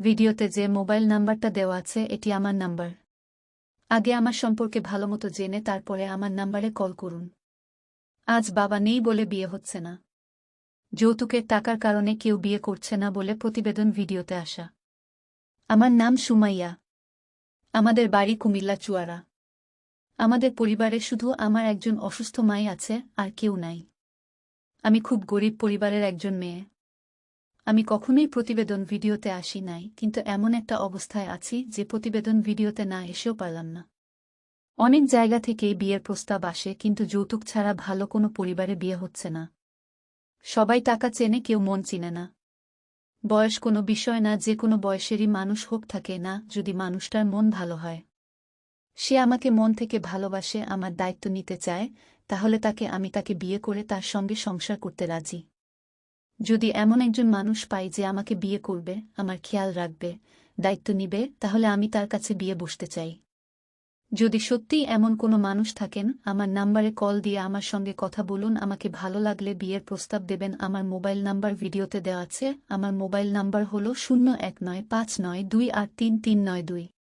ভিডিওতে যে মোবাইল নাম্বারটা দেওয়া আছে, এটি আমার নাম্বার। আগে আমার সম্পর্কে ভালোমতো জেনে তারপরে আমার নাম্বারে কল করুন। আজ বাবা নেই বলে বিয়ে হচ্ছে না। যৌতুকের টাকার কারণে কেউ বিয়ে করছে না বলে প্রতিবেদন ভিডিওতে আসা। আমার নাম সুমাইয়া। আমাদের বাড়ি কুমিল্লা চুয়ারা। আমাদের পরিবারে শুধু আমার একজন অসুস্থ মাই আছে, আর কেউ নাই। আমি খুব গরিব পরিবারের একজন মেয়ে। আমি কখনোই প্রতিবেদন ভিডিওতে আসি নাই, কিন্তু এমন একটা অবস্থায় আছি যে প্রতিবেদন ভিডিওতে না এসেও পারলাম না। অনেক জায়গা থেকেই বিয়ের প্রস্তাব আসে, কিন্তু যৌতুক ছাড়া ভালো কোনো পরিবারে বিয়ে হচ্ছে না। সবাই টাকা চেনে, কেউ মন চিনে না। বয়স কোনো বিষয় না, যে কোনো বয়সেরই মানুষ হোক থাকে না, যদি মানুষটার মন ভালো হয়। সে আমাকে মন থেকে ভালোবাসে, আমার দায়িত্ব নিতে চায়, তাহলে তাকে আমি তাকে বিয়ে করে তার সঙ্গে সংসার করতে রাজি। যদি এমন একজন মানুষ পাই যে আমাকে বিয়ে করবে, আমার খেয়াল রাখবে, দায়িত্ব নিবে, তাহলে আমি তার কাছে বিয়ে বসতে চাই। যদি সত্যিই এমন কোনো মানুষ থাকেন, আমার নাম্বারে কল দিয়ে আমার সঙ্গে কথা বলুন, আমাকে ভালো লাগলে বিয়ের প্রস্তাব দেবেন। আমার মোবাইল নাম্বার ভিডিওতে দেওয়া আছে। আমার মোবাইল নাম্বার হল শূন্য এক নয় পাঁচ নয় দুই আট তিন তিন নয় দুই।